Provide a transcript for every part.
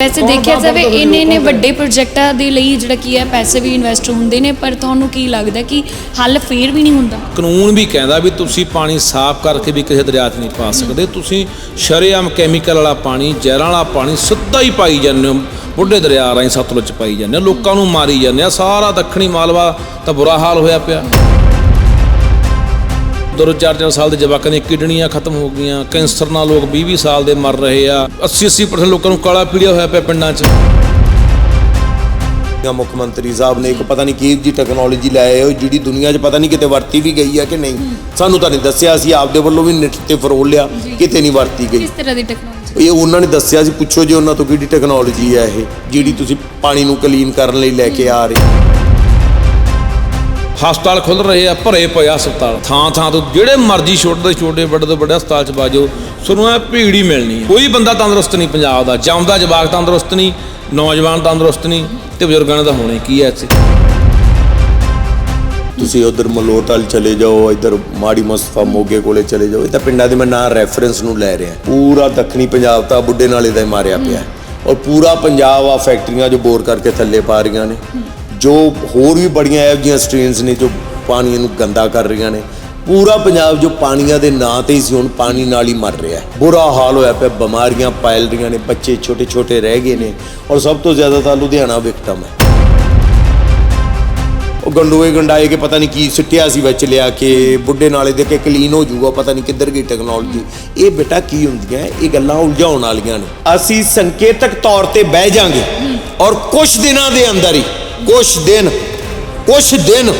ਵੈਸੇ ਦੇਖਿਆ ਜਾਵੇ ਇੰਨੇ ਇੰਨੇ ਵੱਡੇ ਪ੍ਰੋਜੈਕਟਾਂ ਦੇ ਲਈ ਜਿਹੜਾ ਕੀ ਹੈ ਪੈਸੇ ਵੀ ਇਨਵੈਸਟ ਹੁੰਦੇ ਨੇ ਪਰ ਤੁਹਾਨੂੰ ਕੀ ਲੱਗਦਾ ਕਿ ਹੱਲ ਫੇਰ ਵੀ ਨਹੀਂ ਹੁੰਦਾ? ਕਾਨੂੰਨ ਵੀ ਕਹਿੰਦਾ ਵੀ ਤੁਸੀਂ ਪਾਣੀ ਸਾਫ਼ ਕਰਕੇ ਵੀ ਕਿਸੇ ਦਰਿਆ 'ਚ ਨਹੀਂ ਪਾ ਸਕਦੇ। ਤੁਸੀਂ ਸ਼ਰੇਆਮ ਕੈਮੀਕਲ ਵਾਲਾ ਪਾਣੀ ਜ਼ਹਿਰਾਂ ਵਾਲਾ ਪਾਣੀ ਸਿੱਧਾ ਹੀ ਪਾਈ ਜਾਂਦੇ ਹੋ ਬੁੱਢੇ ਦਰਿਆ ਰਾਹੀਂ ਸਤਲੁਜ 'ਚ ਪਾਈ ਜਾਂਦੇ ਹੋ ਲੋਕਾਂ ਨੂੰ ਮਾਰੀ ਜਾਂਦੇ ਆ ਸਾਰਾ ਦੱਖਣੀ ਮਾਲਵਾ ਤਾਂ ਬੁਰਾ ਹਾਲ ਹੋਇਆ ਪਿਆ। ਦੋ ਚਾਰ ਚਾਰ ਸਾਲ ਦੇ ਜਵਾਕਾਂ ਦੀਆਂ ਕਿਡਨੀਆਂ ਖਤਮ ਹੋ ਗਈਆਂ ਕੈਂਸਰ ਨਾਲ ਲੋਕ 20 20 ਸਾਲ ਦੇ ਮਰ ਰਹੇ ਆ। 80 80% ਲੋਕਾਂ ਨੂੰ ਕਾਲਾ ਪੀੜਿਆ ਹੋਇਆ ਪਿਆ ਪਿੰਡਾਂ 'ਚ। ਜਾਂ ਮੁੱਖ ਮੰਤਰੀ ਸਾਹਿਬ ਨੇ ਇੱਕ ਪਤਾ ਨਹੀਂ ਕੀ ਜੀ ਟੈਕਨੋਲੋਜੀ ਲਾਏ ਹੋ ਜਿਹੜੀ ਦੁਨੀਆ 'ਚ ਪਤਾ ਨਹੀਂ ਕਿਤੇ ਵਰਤੀ ਵੀ ਗਈ ਹੈ ਕਿ ਨਹੀਂ। ਸਾਨੂੰ ਤਾਂ ਨਹੀਂ ਦੱਸਿਆ ਸੀ ਆਪਦੇ ਵੱਲੋਂ ਵੀ ਨੈਟ ਤੇ ਫਰੋਲ ਲਿਆ ਕਿਤੇ ਨਹੀਂ ਵਰਤੀ ਗਈ। ਕਿਸ ਤਰ੍ਹਾਂ ਦੀ ਟੈਕਨੋਲੋਜੀ ਇਹ ਉਹਨਾਂ ਨੇ ਦੱਸਿਆ ਸੀ ਪੁੱਛੋ ਜੇ ਉਹਨਾਂ ਤੋਂ ਕਿਹੜੀ ਟੈਕਨੋਲੋਜੀ ਹੈ ਇਹ ਜਿਹੜੀ ਤੁਸੀਂ ਪਾਣੀ ਨੂੰ ਕਲੀਨ ਕਰਨ ਲਈ ਲੈ ਕੇ ਆ ਰਹੇ ਹਸਪਤਾਲ ਖੁੱਲ ਰਹੇ ਆ ਭਰੇ ਪਏ ਆ ਹਸਪਤਾਲ। ਥਾਂ ਥਾਂ ਤੋਂ ਜਿਹੜੇ ਮਰਜ਼ੀ ਛੋਟੇ ਤੋਂ ਛੋਟੇ ਵੱਡੇ ਤੋਂ ਵੱਡੇ ਹਸਪਤਾਲ 'ਚ ਬਾਜੋ ਤੁਹਾਨੂੰ ਇਹ ਭੀੜ ਹੀ ਮਿਲਣੀ ਹੈ ਕੋਈ ਬੰਦਾ ਤੰਦਰੁਸਤ ਨਹੀਂ ਪੰਜਾਬ ਦਾ। ਜੰਮਦਾ ਜਵਾਕ ਤੰਦਰੁਸਤ ਨਹੀਂ ਨੌਜਵਾਨ ਤੰਦਰੁਸਤ ਨਹੀਂ ਤੇ ਬਜ਼ੁਰਗਾਂ ਨੇ ਤਾਂ ਹੋਣਾ ਕੀ ਹੈ ਇੱਥੇ? ਤੁਸੀਂ ਉਧਰ ਮਲੋਟਲ ਚਲੇ ਜਾਓ ਇੱਧਰ ਮਾੜੀ ਮਸਫਾ ਮੋਗੇ ਕੋਲੇ ਚਲੇ ਜਾਓ। ਇਹ ਤਾਂ ਪਿੰਡਾਂ ਦੇ ਮੈਂ ਨਾਂ ਰੈਫਰੈਂਸ ਨੂੰ ਲੈ ਰਿਹਾ। ਪੂਰਾ ਦੱਖਣੀ ਪੰਜਾਬ ਤਾਂ ਬੁੱਢੇ ਨਾਲੇ ਦਾ ਹੀ ਮਾਰਿਆ ਪਿਆ। ਔਰ ਪੂਰਾ ਪੰਜਾਬ ਆ ਫੈਕਟਰੀਆਂ ਜੋ ਬੋਰ ਕਰਕੇ ਥੱਲੇ ਪਾ ਰਹੀਆਂ ਨੇ। ਜੋ ਹੋਰ ਵੀ ਬੜੀਆਂ ਇਹੋ ਜਿਹੀਆਂ ਸਟ੍ਰੇਨਸ ਨੇ ਜੋ ਪਾਣੀ ਨੂੰ ਗੰਦਾ ਕਰ ਰਹੀਆਂ ਨੇ, ਪੂਰਾ ਪੰਜਾਬ ਜੋ ਪਾਣੀਆਂ ਦੇ ਨਾਂ ਤੇ ਹੀ ਸੀ, ਹੁਣ ਪਾਣੀ ਨਾਲ ਹੀ ਮਰ ਰਿਹਾ ਬੁਰਾ ਹਾਲ ਹੋਇਆ ਪਿਆ, ਬਿਮਾਰੀਆਂ ਫੈਲ ਰਹੀਆਂ ਨੇ, ਬੱਚੇ ਛੋਟੇ ਛੋਟੇ ਰਹਿ ਗਏ ਨੇ ਔਰ ਸਭ ਤੋਂ ਜ਼ਿਆਦਾ ਤਾਂ ਲੁਧਿਆਣਾ ਵਿਕਟਮ ਹੈ। ਉਹ ਗੰਡੋਏ ਗੰਡਾਏ ਕੇ ਪਤਾ ਨਹੀਂ ਕੀ ਸਿੱਟਿਆ ਸੀ ਵਿੱਚ ਲਿਆ ਕੇ, ਬੁੱਢੇ ਨਾਲੇ ਦੇ ਕੇ ਕਲੀਨ ਹੋ ਜਾਊਗਾ, ਪਤਾ ਨਹੀਂ ਕਿੱਧਰ ਗਈ ਟੈਕਨੋਲੋਜੀ ਇਹ ਬੇਟਾ ਕੀ ਹੁੰਦੀਆਂ, ਇਹ ਗੱਲਾਂ ਉਲਝਾਉਣ ਵਾਲੀਆਂ ਨੇ। ਅਸੀਂ ਸੰਕੇਤਕ ਤੌਰ ਤੇ ਬਹਿ ਜਾਾਂਗੇ ਔਰ ਕੁਝ ਦਿਨਾਂ ਦੇ ਅੰਦਰ ਹੀ ਕੁਝ ਦਿਨ ਕੁਝ ਦਿਨ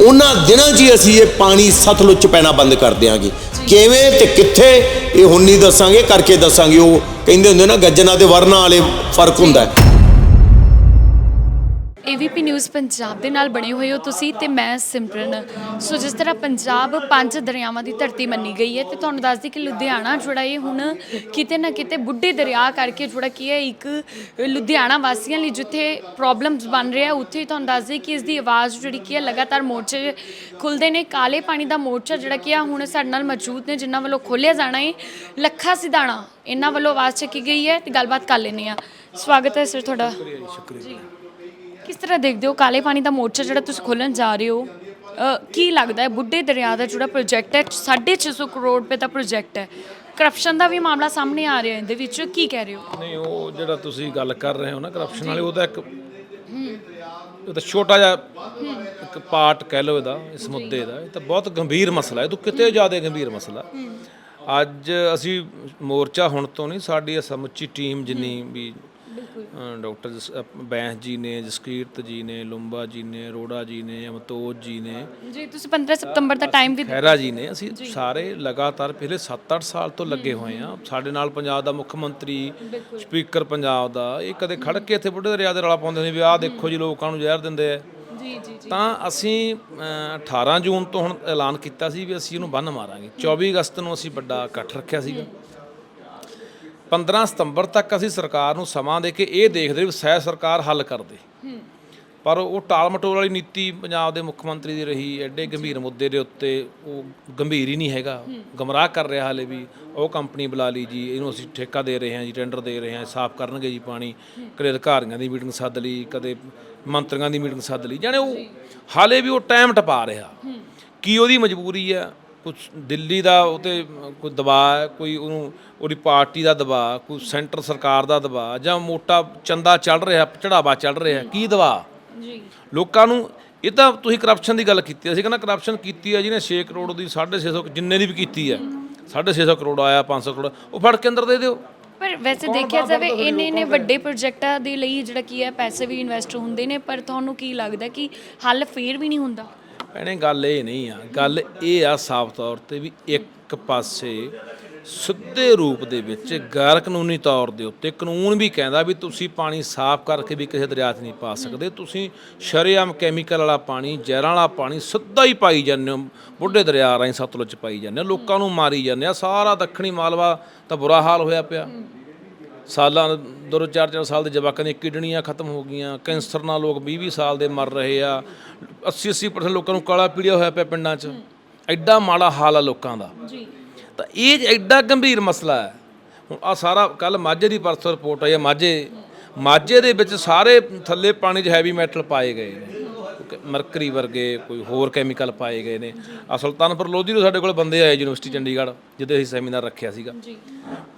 ਉਹਨਾਂ ਦਿਨਾਂ 'ਚ ਹੀ ਅਸੀਂ ਇਹ ਪਾਣੀ ਸਤਲੁਜ 'ਚ ਪੈਣਾ ਬੰਦ ਕਰ ਦਿਆਂਗੇ। ਕਿਵੇਂ ਤੇ ਕਿੱਥੇ? ਇਹ ਹੁਣ ਨਹੀਂ ਦੱਸਾਂਗੇ ਕਰਕੇ ਦੱਸਾਂਗੇ। ਉਹ ਕਹਿੰਦੇ ਹੁੰਦੇ ਨਾ ਗੱਜਣਾ ਤੇ ਵਰਨਾ ਵਾਲੇ ਫ਼ਰਕ ਹੁੰਦਾ ਹੈ। ਏਵੀਪੀ ਨਿਊਜ਼ ਪੰਜਾਬ ਦੇ ਨਾਲ ਬਣੇ ਹੋਏ ਹੋ ਤੁਸੀਂ ਤੇ ਮੈਂ ਸਿਮਰਨ। ਸੋ ਜਿਸ ਤਰ੍ਹਾਂ ਪੰਜਾਬ ਪੰਜ ਦਰਿਆਵਾਂ ਦੀ ਧਰਤੀ ਮੰਨੀ ਗਈ ਹੈ ਤੇ ਤੁਹਾਨੂੰ ਦੱਸਦੀ ਕਿ ਲੁਧਿਆਣਾ ਜਿਹੜਾ ਇਹ ਹੁਣ ਕਿਤੇ ਨਾ ਕਿਤੇ ਬੁੱਢੇ ਦਰਿਆ ਕਰਕੇ ਜਿਹੜਾ ਕੀ ਹੈ ਇੱਕ ਲੁਧਿਆਣਾ ਵਾਸੀਆਂ ਲਈ ਜਿੱਥੇ ਪ੍ਰੋਬਲਮਸ ਬਣ ਰਿਹਾ ਉੱਥੇ ਹੀ ਤੁਹਾਨੂੰ ਦੱਸਦੀ ਕਿ ਇਸ ਦੀ ਆਵਾਜ਼ ਜਿਹੜੀ ਕੀ ਹੈ ਲਗਾਤਾਰ ਮੋਰਚੇ ਖੁੱਲਦੇ ਨੇ। ਕਾਲੇ ਪਾਣੀ ਦਾ ਮੋਰਚਾ ਜਿਹੜਾ ਕੀ ਆ ਹੁਣ ਸਾਡੇ ਨਾਲ ਮੌਜੂਦ ਨੇ, ਜਿਨ੍ਹਾਂ ਵੱਲੋਂ ਖੋਲਿਆ ਜਾਣਾ ਹੈ ਲੱਖਾ ਸਿਧਾਣਾ ਇਹਨਾਂ ਵੱਲੋਂ ਆਵਾਜ਼ ਚੱਕੀ ਗਈ ਹੈ ਤੇ ਗੱਲਬਾਤ ਕਰ ਲੈਂਦੇ ਆ ਸਵਾਗਤ ਹੈ ਸਰ ਤੁਹਾਡਾ। ਜੀ ਕਿਸ ਤਰ੍ਹਾਂ ਦੇਖਦੇ ਹੋ? ਕਾਲੇ ਪਾਣੀ ਦਾ ਮੋਰਚਾ ਜਿਹੜਾ ਤੁਸੀਂ ਖੋਲਣ ਜਾ ਰਹੇ ਹੋ ਅ, ਕੀ ਲੱਗਦਾ ਹੈ? ਬੁੱਢੇ ਦਰਿਆ ਦਾ ਜਿਹੜਾ ਪ੍ਰੋਜੈਕਟ ਹੈ 650 ਕਰੋੜ ਰੁਪਏ ਦਾ ਪ੍ਰੋਜੈਕਟ ਹੈ। ਕਰਪਸ਼ਨ ਦਾ ਵੀ ਮਾਮਲਾ ਸਾਹਮਣੇ ਆ ਰਿਹਾ ਇਹਦੇ ਵਿੱਚ ਕੀ ਕਹਿ ਰਹੇ ਹੋ? ਨਹੀਂ ਉਹ ਜਿਹੜਾ ਤੁਸੀਂ ਗੱਲ ਕਰ ਰਹੇ ਹੋ ਨਾ ਕਰਪਸ਼ਨ ਵਾਲੇ ਉਹਦਾ ਇੱਕ ਉਹ ਤਾਂ ਛੋਟਾ ਜਿਹਾ ਇੱਕ ਪਾਰਟ ਕਹਿ ਲਓ ਇਹਦਾ ਇਸ ਮੁੱਦੇ ਦਾ। ਇਹ ਤਾਂ ਬਹੁਤ ਗੰਭੀਰ ਮਸਲਾ ਹੈ ਇਹ ਤੋਂ ਕਿਤੇ ਜ਼ਿਆਦਾ ਗੰਭੀਰ ਮਸਲਾ ਅੱਜ ਅਸੀਂ ਮੋਰਚਾ ਹੁਣ ਤੋਂ ਨਹੀਂ ਸਾਡੀ ਇਹ ਸਮੁੱਚੀ ਟੀਮ ਜਿੰਨੀ ਵੀ ਡਾਕਟਰ ਬੈਂਸ ਜੀ ਨੇ ਜਸਕੀਰਤ ਜੀ ਨੇ ਲੁੰਬਾ ਜੀ ਨੇ ਰੋੜਾ ਜੀ ਨੇ ਅਮਤੋਜ ਜੀ ਨੇ। ਜੀ ਤੁਸੀਂ 15 ਸਤੰਬਰ ਦਾ ਟਾਈਮ ਵੀ ਖੈਰਾ ਜੀ ਨੇ। ਅਸੀਂ ਸਾਰੇ ਲਗਾਤਾਰ ਪਿਛਲੇ 7-8 ਸਾਲ ਤੋਂ ਲੱਗੇ ਹੋਏ ਆ ਸਾਡੇ ਨਾਲ ਪੰਜਾਬ ਦਾ ਮੁੱਖ ਮੰਤਰੀ ਸਪੀਕਰ ਪੰਜਾਬ ਦਾ ਇਹ ਕਦੇ ਖੜ ਕੇ ਇੱਥੇ ਬੁੱਢੇ ਦਰਿਆ ਦੇ ਰੌਲਾ ਪਾਉਂਦੇ ਸੀ ਵੀ ਆਹ ਦੇਖੋ ਜੀ ਲੋਕਾਂ ਨੂੰ ਜ਼ਹਿਰ ਦਿੰਦੇ ਆ। ਜੀ ਜੀ ਤਾਂ ਅਸੀਂ ਅ, 18 ਜੂਨ ਤੋਂ ਹੁਣ ਐਲਾਨ ਕੀਤਾ ਸੀ ਵੀ ਅਸੀਂ ਇਹਨੂੰ ਬੰਨ ਮਾਰਾਂਗੇ। 24 ਅਗਸਤ ਨੂੰ ਅਸੀਂ ਵੱਡਾ ਇਕੱਠ ਰੱਖਿਆ ਸੀਗਾ। 15 ਸਤੰਬਰ ਤੱਕ ਅਸੀਂ ਸਰਕਾਰ ਨੂੰ ਸਮਾਂ ਦੇ ਕੇ ਇਹ ਦੇਖਦੇ ਵੀ ਸਹਿ ਸਰਕਾਰ ਹੱਲ ਕਰ ਦੇ ਪਰ ਉਹ ਟਾਲ ਮਟੋਲ ਵਾਲੀ ਨੀਤੀ ਪੰਜਾਬ ਦੇ ਮੁੱਖ ਮੰਤਰੀ ਦੀ ਰਹੀ ਐਡੇ ਗੰਭੀਰ ਮੁੱਦੇ ਦੇ ਉੱਤੇ ਉਹ ਗੰਭੀਰ ਹੀ ਨਹੀਂ ਹੈਗਾ। ਗਮਰਾਹ ਕਰ ਰਿਹਾ ਹਾਲੇ ਵੀ ਉਹ ਕੰਪਨੀ ਬੁਲਾ ਲਈ ਜੀ ਇਹਨੂੰ ਅਸੀਂ ਠੇਕਾ ਦੇ ਰਹੇ ਹਾਂ ਜੀ ਟੈਂਡਰ ਦੇ ਰਹੇ ਹਾਂ ਸਾਫ਼ ਕਰਨਗੇ ਜੀ ਪਾਣੀ। ਕਦੇ ਅਧਿਕਾਰੀਆਂ ਦੀ ਮੀਟਿੰਗ ਸੱਦ ਲਈ ਕਦੇ ਮੰਤਰੀਆਂ ਦੀ ਮੀਟਿੰਗ ਸੱਦ ਲਈ ਜਾਣੇ ਉਹ ਹਾਲੇ ਵੀ ਉਹ ਟਾਈਮ ਟਪਾ ਰਿਹਾ। ਕੀ ਉਹਦੀ ਮਜਬੂਰੀ ਹੈ? ਕੁਝ ਦਿੱਲੀ ਦਾ ਉਤੇ ਕੋਈ ਦਬਾਅ ਹੈ ਕੋਈ ਉਹਨੂੰ ਉਹਦੀ ਪਾਰਟੀ ਦਾ ਦਬਾਅ ਕੋਈ ਸੈਂਟਰ ਸਰਕਾਰ ਦਾ ਦਬਾਅ ਜਾਂ ਮੋਟਾ ਚੰਦਾ ਚੱਲ ਰਿਹਾ ਚੜਾਵਾ ਚੱਲ ਰਿਹਾ ਕੀ ਦਬਾਅ? ਜੀ। ਲੋਕਾਂ ਨੂੰ ਇਹ ਤਾਂ ਤੁਸੀਂ ਕਰਪਸ਼ਨ ਦੀ ਗੱਲ ਕੀਤੀ ਅਸੀਂ ਕਹਿੰਦਾ ਕਰਪਸ਼ਨ ਕੀਤੀ ਹੈ ਜਿਹਨੇ 6 ਕਰੋੜ ਦੀ 650 ਜਿੰਨੇ ਦੀ ਵੀ ਕੀਤੀ ਹੈ 650 ਕਰੋੜ ਆਇਆ 500 ਕਰੋੜ ਉਹ ਫੜ ਕੇ ਅੰਦਰ ਦੇ ਦਿਓ। ਪਰ ਵੈਸੇ ਦੇਖਿਆ ਜਾਵੇ ਇੰਨੇ ਇੰਨੇ ਵੱਡੇ ਪ੍ਰੋਜੈਕਟਾਂ ਦੇ ਲਈ ਜਿਹੜਾ ਕੀ ਹੈ ਪੈਸੇ ਵੀ ਇਨਵੈਸਟ ਹੁੰਦੇ ਨੇ ਪਰ ਤੁਹਾਨੂੰ ਕੀ ਲੱਗਦਾ ਕਿ ਹੱਲ ਫੇਰ ਵੀ ਨਹੀਂ ਹੁੰਦਾ? ਭੈਣੇ, ਗੱਲ ਇਹ ਨਹੀਂ ਆ। ਗੱਲ ਇਹ ਆ ਸਾਫ਼ ਤੌਰ ਤੇ ਵੀ ਇੱਕ ਪਾਸੇ ਸਿੱਧੇ ਰੂਪ ਦੇ ਵਿੱਚ ਗੈਰ ਕਾਨੂੰਨੀ ਤੌਰ ਦੇ ਉੱਤੇ ਕਾਨੂੰਨ ਵੀ ਕਹਿੰਦਾ ਵੀ ਤੁਸੀਂ ਪਾਣੀ ਸਾਫ਼ ਕਰਕੇ ਵੀ ਕਿਸੇ ਦਰਿਆ 'ਚ ਨਹੀਂ ਪਾ ਸਕਦੇ। ਤੁਸੀਂ ਸ਼ਰੇਆਮ ਕੈਮੀਕਲ ਵਾਲਾ ਪਾਣੀ, ਜ਼ਹਿਰਾਂ ਵਾਲਾ ਪਾਣੀ ਸਿੱਧਾ ਹੀ ਪਾਈ ਜਾਂਦੇ ਹੋ। ਬੁੱਢੇ ਦਰਿਆ ਰਾਹੀਂ ਸਤਲੁਜ ਪਾਈ ਜਾਂਦੇ ਹੋ। ਲੋਕਾਂ ਨੂੰ ਮਾਰੀ ਜਾਂਦੇ ਆ। ਸਾਰਾ ਦੱਖਣੀ ਮਾਲਵਾ ਤਾਂ ਬੁਰਾ ਹਾਲ ਹੋਇਆ ਪਿਆ। ਸਾਲਾਂ ਦੋ ਚਾਰ ਚਾਰ ਸਾਲ ਦੇ ਜਵਾਕਾਂ ਦੀਆਂ ਕਿਡਨੀਆਂ ਖਤਮ ਹੋ ਗਈਆਂ ਕੈਂਸਰ ਨਾਲ ਲੋਕ 20 20 ਸਾਲ ਦੇ ਮਰ ਰਹੇ ਆ। 80 80% ਲੋਕਾਂ ਨੂੰ ਕਾਲਾ ਪੀੜਿਆ ਹੋਇਆ ਪਿਆ ਪਿੰਡਾਂ 'ਚ। ਐਡਾ ਮਾੜਾ ਹਾਲ ਆ ਲੋਕਾਂ ਦਾ। ਜੀ। ਤਾਂ ਇਹ ਐਡਾ ਗੰਭੀਰ ਮਸਲਾ ਹੈ ਹੁਣ ਆ ਸਾਰਾ ਕੱਲ ਮਾਝੇ ਦੀ ਪਰਸੋਂ ਰਿਪੋਰਟ ਆਈ ਹੈ ਮਾਝੇ ਮਾਝੇ ਦੇ ਵਿੱਚ ਸਾਰੇ ਥੱਲੇ ਪਾਣੀ 'ਚ ਹੈਵੀ ਮੈਟਲ ਪਾਏ ਗਏ ਨੇ। ਮਰਕਰੀ ਵਰਗੇ ਕੋਈ ਹੋਰ ਕੈਮੀਕਲ ਪਾਏ ਗਏ ਨੇ। ਆ ਸੁਲਤਾਨਪੁਰ ਲੋਧੀ ਤੋਂ ਸਾਡੇ ਕੋਲ ਬੰਦੇ ਆਏ ਯੂਨੀਵਰਸਿਟੀ ਚੰਡੀਗੜ੍ਹ ਜਿੱਦੇ ਅਸੀਂ ਸੈਮੀਨਾਰ ਰੱਖਿਆ ਸੀਗਾ।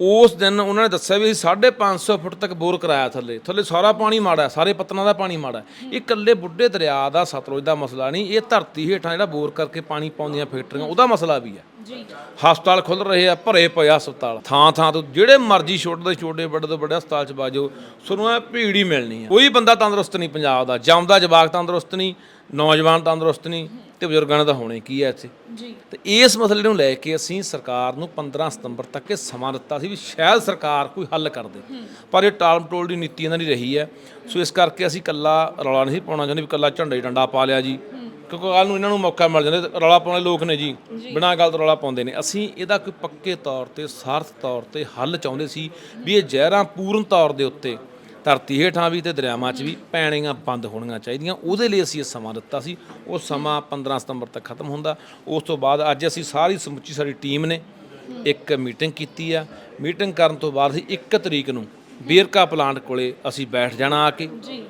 ਉਸ ਦਿਨ ਉਹਨਾਂ ਨੇ ਦੱਸਿਆ ਵੀ ਅਸੀਂ 550 ਫੁੱਟ ਤੱਕ ਬੋਰ ਕਰਾਇਆ ਥੱਲੇ। ਥੱਲੇ ਸਾਰਾ ਪਾਣੀ ਮਾੜਾ ਸਾਰੇ ਪਤਨਾਂ ਦਾ ਪਾਣੀ ਮਾੜਾ। ਇਹ ਇਕੱਲੇ ਬੁੱਢੇ ਦਰਿਆ ਦਾ ਸਤਲੁਜ ਦਾ ਮਸਲਾ ਨਹੀਂ ਇਹ ਧਰਤੀ ਹੇਠਾਂ ਜਿਹੜਾ ਬੋਰ ਕਰਕੇ ਪਾਣੀ ਪਾਉਂਦੀਆਂ ਫੈਕਟਰੀਆਂ ਉਹਦਾ ਮਸਲਾ ਵੀ ਹੈ। ਜੀ। ਹਸਪਤਾਲ ਖੁੱਲ ਰਹੇ ਆ ਭਰੇ ਪਏ ਆ ਹਸਪਤਾਲ। ਥਾਂ ਥਾਂ ਤੋਂ ਜਿਹੜੇ ਮਰਜ਼ੀ ਛੋਟੇ ਤੋਂ ਛੋਟੇ ਵੱਡੇ ਤੋਂ ਵੱਡੇ ਹਸਪਤਾਲ 'ਚ ਬਾਜੋ ਤੁਹਾਨੂੰ ਇਹ ਭੀੜ ਹੀ ਮਿਲਣੀ ਹੈ ਕੋਈ ਬੰਦਾ ਤੰਦਰੁਸਤ ਨਹੀਂ ਪੰਜਾਬ ਦਾ। ਜੰਮਦਾ ਜਵਾਕ ਤੰਦਰੁਸਤ ਨਹੀਂ ਨੌਜਵਾਨ ਤੰਦਰੁਸਤ ਨਹੀਂ ਤੇ ਬਜ਼ੁਰਗਾਂ ਤਾਂ ਹੋਣੇ ਕੀ ਹੈ ਇੱਥੇ। ਜੀ। ਤੇ ਇਸ ਮਸਲੇ ਨੂੰ ਲੈ ਕੇ ਅਸੀਂ ਸਰਕਾਰ ਨੂੰ 15 ਸਤੰਬਰ ਤੱਕ ਇਹ ਸਮਾਂ ਦਿੱਤਾ ਸੀ ਵੀ ਸ਼ਾਇਦ ਸਰਕਾਰ ਕੋਈ ਹੱਲ ਕਰ ਦੇ। ਪਰ ਇਹ ਟਾਲ ਮਟੋਲ ਦੀ ਨੀਤੀ ਇਹਨਾਂ ਦੀ ਰਹੀ ਹੈ। ਸੋ ਇਸ ਕਰਕੇ ਅਸੀਂ ਕੱਲਾ ਰੌਲਾ ਨਹੀਂ ਪਾਉਣਾ ਚਾਹੁੰਦੇ ਵੀ ਕੱਲਾ ਝੰਡਾ ਡੰਡਾ ਪਾ ਲਿਆ ਜੀ। ਕਿਉਂਕਿ ਕੱਲ ਨੂੰ ਇਹਨਾਂ ਨੂੰ ਮੌਕਾ ਮਿਲ ਜਾਂਦਾ ਰੌਲਾ ਪਾਉਣ ਲੋਕ ਨੇ ਜੀ। ਬਿਨਾਂ ਗੱਲ ਤੋਂ ਰੌਲਾ ਪਾਉਂਦੇ ਨੇ। ਅਸੀਂ ਇਹਦਾ ਕੋਈ ਪੱਕੇ ਤੌਰ ਤੇ ਸਾਰਥ ਤੌਰ ਤੇ ਹੱਲ ਚਾਹੁੰਦੇ ਸੀ ਵੀ ਇਹ ਜ਼ਹਿਰਾਂ ਪੂਰਨ ਤੌਰ ਦੇ ਉੱਤੇ ਧਰਤੀ ਹੇਠਾਂ ਵੀ ਤੇ ਦਰਿਆਵਾਂ 'ਚ ਵੀ ਪੈਣੀਆਂ ਬੰਦ ਹੋਣੀਆਂ ਚਾਹੀਦੀਆਂ। ਉਹਦੇ ਲਈ ਅਸੀਂ ਇਹ ਸਮਾਂ ਦਿੱਤਾ ਸੀ। ਉਹ ਸਮਾਂ 15 ਸਤੰਬਰ ਤੱਕ ਖਤਮ ਹੁੰਦਾ। ਉਸ ਤੋਂ ਬਾਅਦ ਅੱਜ ਅਸੀਂ ਸਾਰੀ ਸਮੁੱਚੀ ਸਾਡੀ ਟੀਮ ਨੇ ਇੱਕ ਮੀਟਿੰਗ ਕੀਤੀ ਆ। ਮੀਟਿੰਗ ਕਰਨ ਤੋਂ ਬਾਅਦ ਅਸੀਂ 1 ਤਰੀਕ ਨੂੰ ਬੀਰਕਾ ਪਲਾਂਟ ਕੋਲੇ ਅਸੀਂ ਬੈਠ ਜਾਣਾ ਆ ਕੇ। ਜੀ।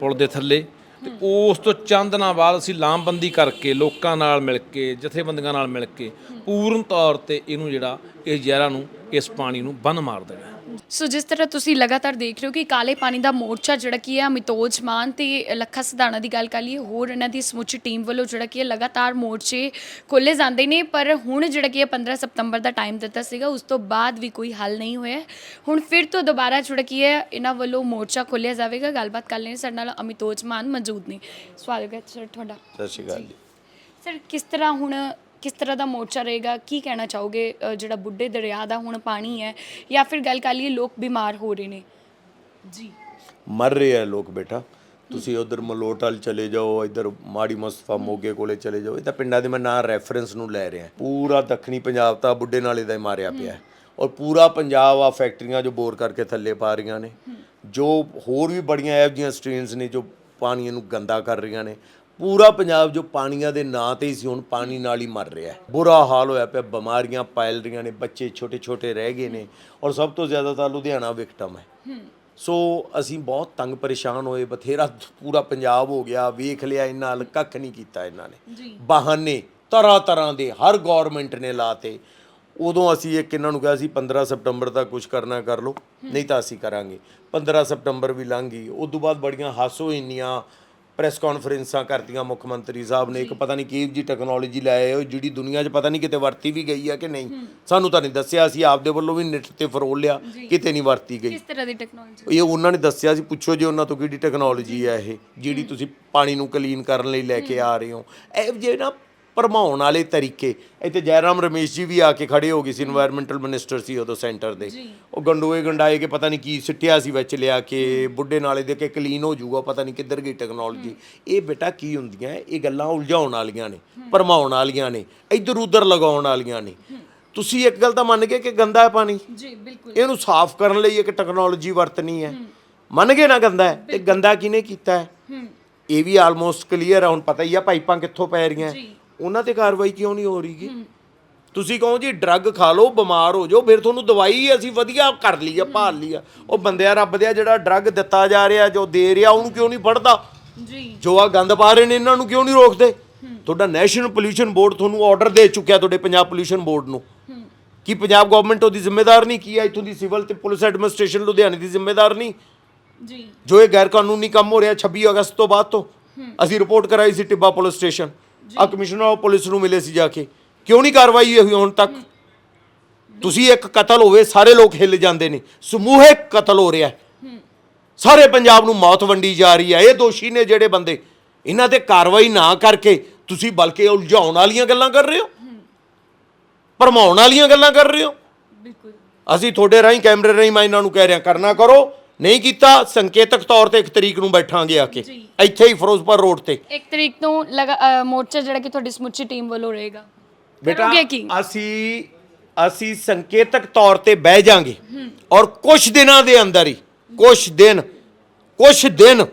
ਪੁਲ ਦੇ ਥੱਲੇ ਤੇ ਉਸ ਤੋਂ ਚੰਦ ਦਿਨਾਂ ਬਾਅਦ ਅਸੀਂ ਲਾਮਬੰਦੀ ਕਰਕੇ ਲੋਕਾਂ ਨਾਲ ਮਿਲ ਕੇ, ਜਥੇਬੰਦੀਆਂ ਨਾਲ ਮਿਲ ਕੇ ਪੂਰਨ ਤੌਰ ਤੇ ਇਹਨੂੰ ਜਿਹੜਾ ਇਹ ਜ਼ਹਿਰਾਂ ਨੂੰ, ਇਸ ਪਾਣੀ ਨੂੰ ਬੰਨ ਮਾਰ ਦੇਣਾ। ਸੋ ਜਿਸ ਤਰ੍ਹਾਂ ਤੁਸੀਂ ਲਗਾਤਾਰ ਦੇਖ ਰਹੇ ਹੋ ਕਿ ਕਾਲੇ ਪਾਣੀ ਦਾ ਮੋਰਚਾ ਜਿਹੜਾ ਕੀ ਹੈ ਅਮਿਤੋਜ ਮਾਨ ਤੇ ਲੱਖਾ ਸਿਧਾਣਾ ਦੀ ਗੱਲ ਕਰ ਲਈਏ ਹੋਰ ਇਹਨਾਂ ਦੀ ਸਮੁੱਚੀ ਟੀਮ ਵੱਲੋਂ ਜਿਹੜਾ ਕੀ ਹੈ ਲਗਾਤਾਰ ਮੋਰਚੇ ਖੋਲੇ ਜਾਂਦੇ ਨੇ ਪਰ ਹੁਣ ਜਿਹੜਾ ਕੀ ਹੈ 15 ਸਤੰਬਰ ਦਾ ਟਾਈਮ ਦਿੱਤਾ ਸੀਗਾ ਉਸ ਤੋਂ ਬਾਅਦ ਵੀ ਕੋਈ ਹੱਲ ਨਹੀਂ ਹੋਇਆ ਹੁਣ ਫਿਰ ਤੋਂ ਦੁਬਾਰਾ ਜਿਹੜਾ ਕੀ ਹੈ ਇਹਨਾਂ ਵੱਲੋਂ ਮੋਰਚਾ ਖੋਲਿਆ ਜਾਵੇਗਾ। ਗੱਲਬਾਤ ਕਰ ਲੈਣੇ ਸਾਡੇ ਨਾਲ ਅਮਿਤੋਜ ਮਾਨ ਮੌਜੂਦ ਨੇ। ਸਵਾਗਤ ਹੈ ਸਰ ਤੁਹਾਡਾ। ਸਤਿ ਸ਼੍ਰੀ ਅਕਾਲ ਜੀ। ਸਰ ਕਿਸ ਤਰ੍ਹਾਂ ਹੁਣ ਕਿਸ ਤਰ੍ਹਾਂ ਦਾ ਮੋਰਚਾ ਰਹੇਗਾ ਕੀ ਕਹਿਣਾ ਚਾਹੋਗੇ ਅ, ਜਿਹੜਾ ਬੁੱਢੇ ਦਰਿਆ ਦਾ ਹੁਣ ਪਾਣੀ ਹੈ ਜਾਂ ਫਿਰ ਗੱਲ ਕਰ ਲਈਏ ਲੋਕ ਬਿਮਾਰ ਹੋ ਰਹੇ ਨੇ? ਜੀ। ਮਰ ਰਹੇ ਆ ਲੋਕ ਬੇਟਾ। ਤੁਸੀਂ ਉਧਰ ਮਲੋਟਲ ਚਲੇ ਜਾਓ ਇੱਧਰ ਮਾੜੀ ਮਸਫਾ ਮੋਗੇ ਕੋਲੇ ਚਲੇ ਜਾਓ ਇਹ ਤਾਂ ਪਿੰਡਾਂ ਦੇ ਮੈਂ ਨਾਂ ਰੈਫਰੈਂਸ ਨੂੰ ਲੈ ਰਿਹਾ। ਪੂਰਾ ਦੱਖਣੀ ਪੰਜਾਬ ਤਾਂ ਬੁੱਢੇ ਨਾਲੇ ਦਾ ਹੀ ਮਾਰਿਆ ਪਿਆ। ਹੈ। ਔਰ ਪੂਰਾ ਪੰਜਾਬ ਆ ਫੈਕਟਰੀਆਂ ਜੋ ਬੋਰ ਕਰਕੇ ਥੱਲੇ ਪਾ ਰਹੀਆਂ ਨੇ। ਜੋ ਹੋਰ ਵੀ ਬੜੀਆਂ ਇਹੋ ਜਿਹੀਆਂ ਸਟ੍ਰੀਮਸ ਨੇ ਜੋ ਪਾਣੀ ਨੂੰ ਗੰਦਾ ਕਰ ਰਹੀਆਂ ਨੇ। ਪੂਰਾ ਪੰਜਾਬ ਜੋ ਪਾਣੀਆਂ ਦੇ ਨਾਂ ਤੇ ਹੀ ਸੀ ਹੁਣ ਪਾਣੀ ਨਾਲ ਹੀ ਮਰ ਰਿਹਾ ਹੈ। ਬੁਰਾ ਹਾਲ ਹੋਇਆ ਪਿਆ ਬਿਮਾਰੀਆਂ ਫੈਲ ਰਹੀਆਂ ਨੇ ਬੱਚੇ ਛੋਟੇ ਛੋਟੇ ਰਹਿ ਗਏ ਨੇ ਔਰ ਸਭ ਤੋਂ ਜ਼ਿਆਦਾ ਤਾਂ ਲੁਧਿਆਣਾ ਵਿਕਟਮ ਹੈ। ਸੋ ਅਸੀਂ ਬਹੁਤ ਤੰਗ ਪਰੇਸ਼ਾਨ ਹੋਏ ਬਥੇਰਾ ਪੂਰਾ ਪੰਜਾਬ ਹੋ ਗਿਆ ਵੇਖ ਲਿਆ ਇਹਨਾਂ ਨਾਲ ਕੱਖ ਨਹੀਂ ਕੀਤਾ ਇਹਨਾਂ ਨੇ। ਬਹਾਨੇ ਤਰ੍ਹਾਂ ਤਰ੍ਹਾਂ ਦੇ ਹਰ ਗਵਰਨਮੈਂਟ ਨੇ ਲਾਤੇ। ਉਦੋਂ ਅਸੀਂ ਇੱਕ ਇਹਨਾਂ ਨੂੰ ਕਿਹਾ ਸੀ 15 ਸਤੰਬਰ ਤੱਕ ਕੁਝ ਕਰਨਾ ਕਰ ਲਓ ਨਹੀਂ ਤਾਂ ਅਸੀਂ ਕਰਾਂਗੇ। 15 ਸਤੰਬਰ ਵੀ ਲੰਘ ਗਈ ਉਸ ਤੋਂ ਬਾਅਦ ਬੜੀਆਂ ਹਾਸੋ ਇੰਨੀਆਂ ਪ੍ਰੈਸ ਕਾਨਫਰੰਸਾਂ ਕਰਤੀਆਂ ਮੁੱਖ ਮੰਤਰੀ ਸਾਹਿਬ ਨੇ ਇੱਕ ਪਤਾ ਨਹੀਂ ਕੀ ਜੀ ਟੈਕਨੋਲੋਜੀ ਲੈ ਆਏ ਹੋ ਜਿਹੜੀ ਦੁਨੀਆ 'ਚ ਪਤਾ ਨਹੀਂ ਕਿਤੇ ਵਰਤੀ ਵੀ ਗਈ ਆ ਕਿ ਨਹੀਂ। ਸਾਨੂੰ ਤਾਂ ਨਹੀਂ ਦੱਸਿਆ ਅਸੀਂ ਆਪਦੇ ਵੱਲੋਂ ਵੀ ਨੈਟ ਤੇ ਫਰੋਲ ਲਿਆ ਕਿਤੇ ਨਹੀਂ ਵਰਤੀ ਗਈ। ਕਿਸ ਤਰ੍ਹਾਂ ਦੀ ਟੈਕਨੋਲੋਜੀ ਇਹ ਉਹਨਾਂ ਨੇ ਦੱਸਿਆ ਸੀ ਪੁੱਛੋ ਜੇ ਉਹਨਾਂ ਤੋਂ ਕਿਹੜੀ ਟੈਕਨੋਲੋਜੀ ਹੈ ਇਹ ਜਿਹੜੀ ਤੁਸੀਂ ਪਾਣੀ ਨੂੰ ਕਲੀਨ ਕਰਨ ਲਈ ਲੈ ਕੇ ਆ ਰਹੇ ਹੋ। ਇਹ ਜੇ ਨਾ ਭਰਮਾਉਣ ਵਾਲੇ ਤਰੀਕੇ। ਇੱਥੇ ਜੈਰਾਮ ਰਮੇਸ਼ ਜੀ ਵੀ ਆ ਕੇ ਖੜੇ ਹੋ ਗਏ ਸੀ এনवायरमेंटਲ ਮਿਨਿਸਟਰ ਸੀ ਉਦੋਂ ਸੈਂਟਰ ਦੇ। ਉਹ ਗੰਡੋਏ ਗੰਡਾਏ ਕੇ ਪਤਾ ਨਹੀਂ ਕੀ ਸਿੱਟਿਆ ਸੀ ਵਿੱਚ ਲਿਆ ਕੇ ਬੁੱਢੇ ਨਾਲੇ ਦੇ ਕੇ ਕਲੀਨ ਹੋ ਜਾਊਗਾ ਪਤਾ ਨਹੀਂ ਕਿੱਧਰ ਗਈ ਟੈਕਨੋਲੋਜੀ ਇਹ ਬੇਟਾ ਕੀ ਹੁੰਦੀਆਂ ਇਹ ਗੱਲਾਂ ਉਲਝਾਉਣ ਵਾਲੀਆਂ ਨੇ ਭਰਮਾਉਣ ਵਾਲੀਆਂ ਨੇ ਇੱਧਰ ਉੱਧਰ ਲਗਾਉਣ ਵਾਲੀਆਂ ਨੇ। ਤੁਸੀਂ ਇੱਕ ਗੱਲ ਤਾਂ ਮੰਨ ਗਏ ਕਿ ਗੰਦਾ ਹੈ ਪਾਣੀ? ਜੀ ਬਿਲਕੁਲ। ਇਹਨੂੰ ਸਾਫ਼ ਕਰਨ ਲਈ ਇੱਕ ਟੈਕਨੋਲੋਜੀ ਵਰਤਣੀ ਹੈ। ਮੰਨ ਗਏ ਨਾ ਗੰਦਾ ਹੈ? ਤੇ ਗੰਦਾ ਕਿਨੇ ਕੀਤਾ ਹੈ? ਇਹ ਵੀ ਆਲਮੋਸਟ ਕਲੀਅਰ ਹੈ ਹੁਣ ਪਤਾ ਹੀ ਆ ਪਾਈਪਾਂ ਕਿੱਥੋਂ ਪੈ ਰਹੀਆਂ। ਉਹਨਾਂ ਤੇ ਕਾਰਵਾਈ ਕਿਉਂ ਨਹੀਂ ਹੋ ਰਹੀਗੀ? ਤੁਸੀਂ ਕਹੋ ਜੀ ਡਰੱਗ ਖਾ ਲਓ ਬਿਮਾਰ ਹੋ ਜਾਓ ਫਿਰ ਤੁਹਾਨੂੰ ਦਵਾਈ ਅਸੀਂ ਵਧੀਆ ਕਰ ਲਈ ਆ ਭਾਲ ਲਈ ਆ। ਉਹ ਬੰਦਿਆ ਰੱਬ ਦੇ ਜਿਹੜਾ ਡਰੱਗ ਦਿੱਤਾ ਜਾ ਰਿਹਾ ਜੋ ਦੇ ਰਿਹਾ ਉਹਨੂੰ ਕਿਉਂ ਨਹੀਂ ਫੜਦਾ? ਜੀ। ਜੋ ਆ ਗੰਦ ਪਾ ਰਹੇ ਨੇ ਇਹਨਾਂ ਨੂੰ ਕਿਉਂ ਨਹੀਂ ਰੋਕਦੇ? ਤੁਹਾਡਾ ਨੈਸ਼ਨਲ ਪੋਲੂਸ਼ਨ ਬੋਰਡ ਤੁਹਾਨੂੰ ਆਰਡਰ ਦੇ ਚੁੱਕਿਆ ਤੁਹਾਡੇ ਪੰਜਾਬ ਪੋਲੂਸ਼ਨ ਬੋਰਡ ਨੂੰ। ਕੀ ਪੰਜਾਬ ਗਵਰਨਮੈਂਟ ਉਹਦੀ ਜ਼ਿੰਮੇਦਾਰ ਨਹੀਂ? ਕੀ ਹੈ ਇੱਥੋਂ ਦੀ ਸਿਵਲ ਤੇ ਪੁਲਿਸ ਐਡਮਿਨਿਸਟ੍ਰੇਸ਼ਨ ਲੁਧਿਆਣੇ ਦੀ ਜ਼ਿੰਮੇਦਾਰ ਨਹੀਂ? ਜੀ। ਜੋ ਇਹ ਗੈਰ ਕਾਨੂੰਨੀ ਕੰਮ ਹੋ ਰਿਹਾ 26 ਅਗਸਤ ਤੋਂ ਬਾਅਦ ਤੋਂ ਅਸੀਂ ਰਿਪੋਰਟ ਕਰਾਈ ਸੀ ਟਿੱਬਾ ਪੁਲਿਸ ਸਟੇਸ਼ਨ ਆ ਕਮਿਸ਼ਨਰ ਆਫ ਪੁਲਿਸ ਨੂੰ ਮਿਲੇ ਸੀ ਜਾ ਕੇ। ਕਿਉਂ ਨਹੀਂ ਕਾਰਵਾਈ ਹੋਈ ਹੁਣ ਤੱਕ? ਤੁਸੀਂ ਇੱਕ ਕਤਲ ਹੋਵੇ ਸਾਰੇ ਲੋਕ ਹਿੱਲ ਜਾਂਦੇ ਨੇ। ਸਮੂਹਿਕ ਕਤਲ ਹੋ ਰਿਹਾ ਸਾਰੇ ਪੰਜਾਬ ਨੂੰ ਮੌਤ ਵੰਡੀ ਜਾ ਰਹੀ ਹੈ। ਇਹ ਦੋਸ਼ੀ ਨੇ ਜਿਹੜੇ ਬੰਦੇ ਇਹਨਾਂ ਤੇ ਕਾਰਵਾਈ ਨਾ ਕਰਕੇ ਤੁਸੀਂ ਬਲਕਿ ਉਲਝਾਉਣ ਵਾਲੀਆਂ ਗੱਲਾਂ ਕਰ ਰਹੇ ਹੋ। ਭਰਮਾਉਣ ਵਾਲੀਆਂ ਗੱਲਾਂ ਕਰ ਰਹੇ ਹੋ? ਬਿਲਕੁਲ। ਅਸੀਂ ਤੁਹਾਡੇ ਰਾਹੀਂ ਕੈਮਰੇ ਰਾਹੀਂ ਮੈਂ ਇਹਨਾਂ ਨੂੰ ਕਹਿ ਰਿਹਾ ਕਰਨਾ ਕਰੋ। ਨਹੀਂ ਕੀਤਾ ਸੰਕੇਤਕ ਤੌਰ ਤੇ ਇੱਕ ਤਰੀਕ ਨੂੰ ਬੈਠਾਂਗੇ ਆ ਕੇ। ਜੀ। ਇੱਥੇ ਹੀ ਫਿਰੋਜ਼ਪੁਰ ਰੋਡ ਤੇ। ਇੱਕ ਤਰੀਕ ਲਗਾ ਅ, ਮੋਰਚਾ ਜਿਹੜਾ ਕਿ ਤੁਹਾਡੀ ਸਮੁੱਚੀ ਟੀਮ ਵੱਲੋਂ ਰਹੇਗਾ। ਬੇਟਾ ਕਰੋਗੇ ਕੀ? ਅਸੀਂ ਅਸੀਂ ਸੰਕੇਤਕ ਤੌਰ ਤੇ ਬਹਿ ਜਾਾਂਗੇ। ਔਰ ਕੁਝ ਦਿਨਾਂ ਦੇ ਅੰਦਰ ਹੀ ਕੁਝ ਦਿਨ ਕੁਝ ਦਿਨ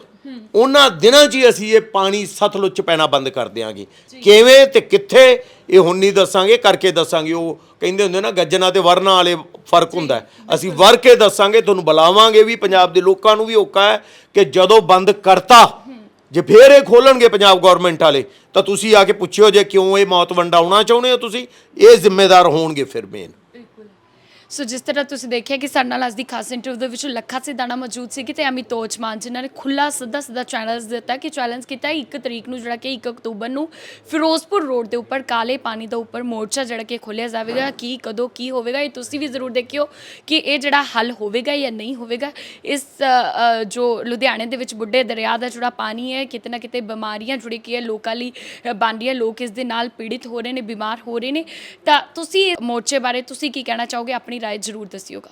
ਉਹਨਾਂ ਦਿਨਾਂ 'ਚ ਹੀ ਅਸੀਂ ਇਹ ਪਾਣੀ ਸਤਲੁਜ 'ਚ ਪੈਣਾ ਬੰਦ ਕਰ ਦਿਆਂਗੇ। ਕਿਵੇਂ ਤੇ ਕਿੱਥੇ ਇਹ ਹੁਣ ਨਹੀਂ ਦੱਸਾਂਗੇ ਕਰਕੇ ਦੱਸਾਂਗੇ। ਉਹ ਕਹਿੰਦੇ ਹੁੰਦੇ ਨਾ ਗੱਜਣਾ ਤੇ ਵਰਨਾ ਵਾਲੇ ਫ਼ਰਕ ਹੁੰਦਾ। ਅਸੀਂ ਵਰ ਕੇ ਦੱਸਾਂਗੇ ਤੁਹਾਨੂੰ ਬੁਲਾਵਾਂਗੇ ਵੀ ਪੰਜਾਬ ਦੇ ਲੋਕਾਂ ਨੂੰ ਵੀ ਔਕਾ ਹੈ ਕਿ ਜਦੋਂ ਬੰਦ ਕਰਤਾ ਜੇ ਫੇਰ ਇਹ ਖੋਲਣਗੇ ਪੰਜਾਬ ਗਵਰਨਮੈਂਟ ਵਾਲੇ ਤਾਂ ਤੁਸੀਂ ਆ ਕੇ ਪੁੱਛਿਓ ਜੇ ਕਿਉਂ ਇਹ ਮੌਤ ਵੰਡਾਉਣਾ ਚਾਹੁੰਦੇ ਹੋ ਤੁਸੀਂ? ਇਹ ਜ਼ਿੰਮੇਦਾਰ ਹੋਣਗੇ ਫਿਰ ਮੇਨ ਸੋ ਜਿਸ ਤਰ੍ਹਾਂ ਤੁਸੀਂ ਦੇਖਿਆ ਕਿ ਸਾਡੇ ਨਾਲ ਅੱਜ ਦੀ ਖਾਸ ਇੰਟਰਵਿਊ ਦੇ ਵਿੱਚ ਲੱਖਾ ਸਿਧਾਣਾ ਮੌਜੂਦ ਸੀ ਤੇ ਅਮਿਤ ਤੋਜਮਾਨ ਜਿਨ੍ਹਾਂ ਨੇ ਖੁੱਲਾ ਸਿੱਧਾ ਸਿੱਧਾ ਚੈਲੰਜ ਦਿੱਤਾ ਕਿ ਚੈਲੰਜ ਕੀਤਾ 1 ਤਰੀਕ ਨੂੰ ਜਿਹੜਾ ਕਿ 1 ਅਕਤੂਬਰ ਨੂੰ ਫਿਰੋਜ਼ਪੁਰ ਰੋਡ ਦੇ ਉੱਪਰ ਕਾਲੇ ਪਾਣੀ ਦਾ ਉੱਪਰ ਮੋਰਚਾ ਜਿਹੜਾ ਕਿ ਖੋਲਿਆ ਜਾਵੇਗਾ ਕੀ ਕਦੋਂ ਕੀ ਹੋਵੇਗਾ ਇਹ ਤੁਸੀਂ ਵੀ ਜ਼ਰੂਰ ਦੇਖਿਓ ਕਿ ਇਹ ਜਿਹੜਾ ਹੱਲ ਹੋਵੇਗਾ ਜਾਂ ਨਹੀਂ ਹੋਵੇਗਾ ਇਸ ਜੋ ਲੁਧਿਆਣੇ ਦੇ ਵਿੱਚ ਬੁੱਢੇ ਦਰਿਆ ਦਾ ਜਿਹੜਾ ਪਾਣੀ ਹੈ ਕਿਤੇ ਨਾ ਕਿਤੇ ਬਿਮਾਰੀਆਂ ਜੁੜੀ ਕੀ ਹੈ ਲੋਕਾਂ ਲਈ ਅ, ਲੋਕ ਇਸ ਦੇ ਨਾਲ ਪੀੜਿਤ ਹੋ ਰਹੇ ਨੇ ਬਿਮਾਰ ਹੋ ਰਹੇ ਨੇ ਤਾਂ ਤੁਸੀਂ ਮੋਰਚੇ ਬਾਰੇ ਤੁਸੀਂ ਕੀ ਕਹਿਣਾ ਚਾਹੋਗੇ ਆਪਣੀ ਰਾਏ ਜ਼ਰੂਰ ਦੱਸਿਓਗਾ।